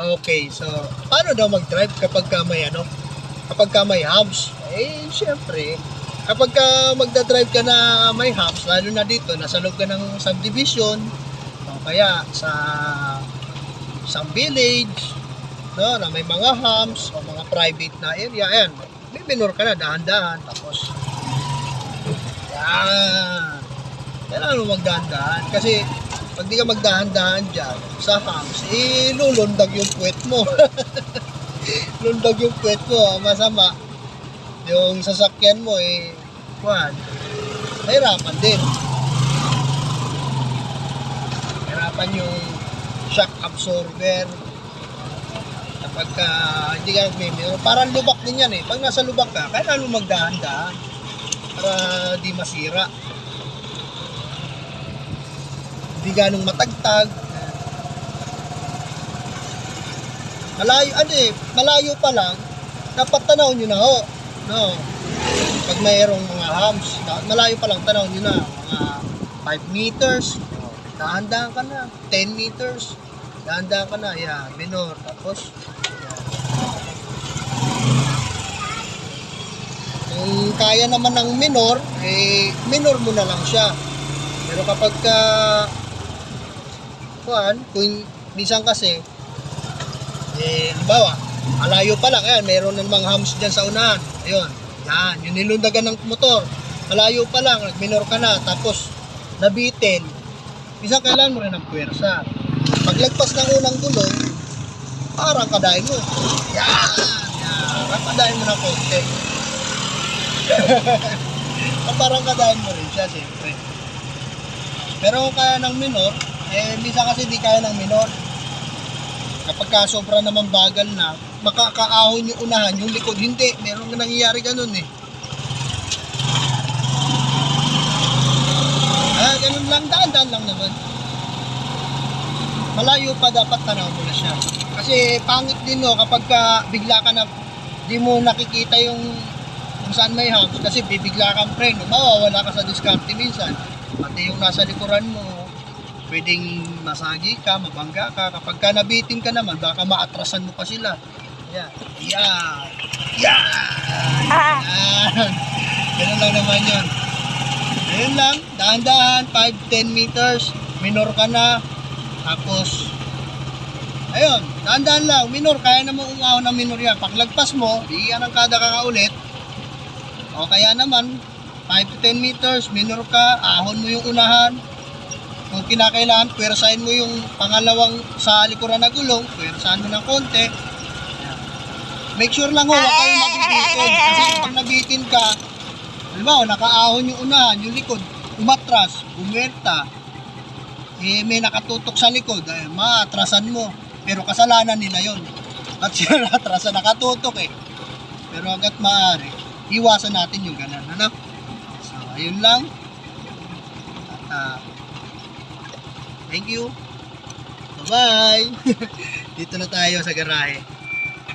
Okay, so paano daw mag-drive kapag ka may ano? Kapag ka may hubs? Eh, syempre, kapag ka magda-drive ka na may hubs, lalo na dito, nasa loob ka ng subdivision, o kaya sa isang village, no, na may mga hubs o mga private na area, ayan, may minor ka na, dahan-dahan, tapos, yan, kailangan mo magdahan-dahan, kasi pag di ka magdahan-dahan dyan sa hams, eh, lulundag yung puwet mo. lundag yung puwet mo, ah, masama. Yung sasakyan mo, eh, kuhan, mahirapan din. Mahirapan yung shock absorber. Kapag ka, hindi ka nagmimiro, parang lubak din yan eh. Pag nasa lubak ka, kailangan magdahan-dahan para di masira hindi ganong matagtag. Malayo, ano eh, malayo pa lang, dapat tanaw nyo na ho. No. Pag mayroong mga hams, malayo pa lang tanaw nyo na. Mga 5 meters, dahan-dahan ka na. 10 meters, dahan-dahan ka na. Yan, minor. Tapos. Kung kaya naman ng minor, eh, minor mo na lang siya. Pero kapag ka kuan, kung minsan kasi eh halimbawa, malayo pa lang, ayan, mayroon na namang hams dyan sa unahan. Ayun, yan, yung nilundagan ng motor. Malayo pa lang, nagminor ka na, tapos nabitin. Minsan kailangan mo rin ng puwersa. Paglagpas ng unang gulong, parang kadahin mo. Yan, yan, kadahin mo ng konti. parang kadahin mo rin siya, siyempre. Pero kaya ng minor, eh, minsan kasi di kaya ng minor. Kapag ka sobra naman bagal na, makakaahon yung unahan, yung likod, hindi. Meron na nangyayari ganun eh. Ah, ganun lang, daan-daan lang naman. Malayo pa dapat tanaw mo na siya. Kasi pangit din no, kapag ka bigla ka na, di mo nakikita yung kung saan may humps, kasi bibigla kang preno, mawawala ka sa diskarte minsan. Pati yung nasa likuran mo, pwedeng masagi ka, mabangga ka. Kapag ka nabitin ka naman, baka maatrasan mo pa sila. Yan. Yan. Yan. Yan. Ganun lang naman yun. Ayun lang, dahan-dahan, 5-10 meters, minor ka na, tapos, ayun, dahan-dahan lang, minor, kaya naman umahon ng minor yan. Paglagpas mo, bigyan ng kada ka ulit, o kaya naman, 5-10 meters, minor ka, ahon mo yung unahan, kung kinakailangan, pwersahin mo yung pangalawang sa likuran na gulong, pwersahan mo ng konti. Make sure lang ho, huwag kayong mabibitin. Kasi pag nabitin ka, halimbawa, nakaahon yung unahan, yung likod, umatras, bumwerta, eh, may nakatutok sa likod, eh, maatrasan mo. Pero kasalanan nila yon At sila natrasan, nakatutok eh. Pero hanggat maaari, iwasan natin yung ganun. Ano? So, ayun lang. At, ah, Thank you. Bye-bye. Dito na tayo sa garahe.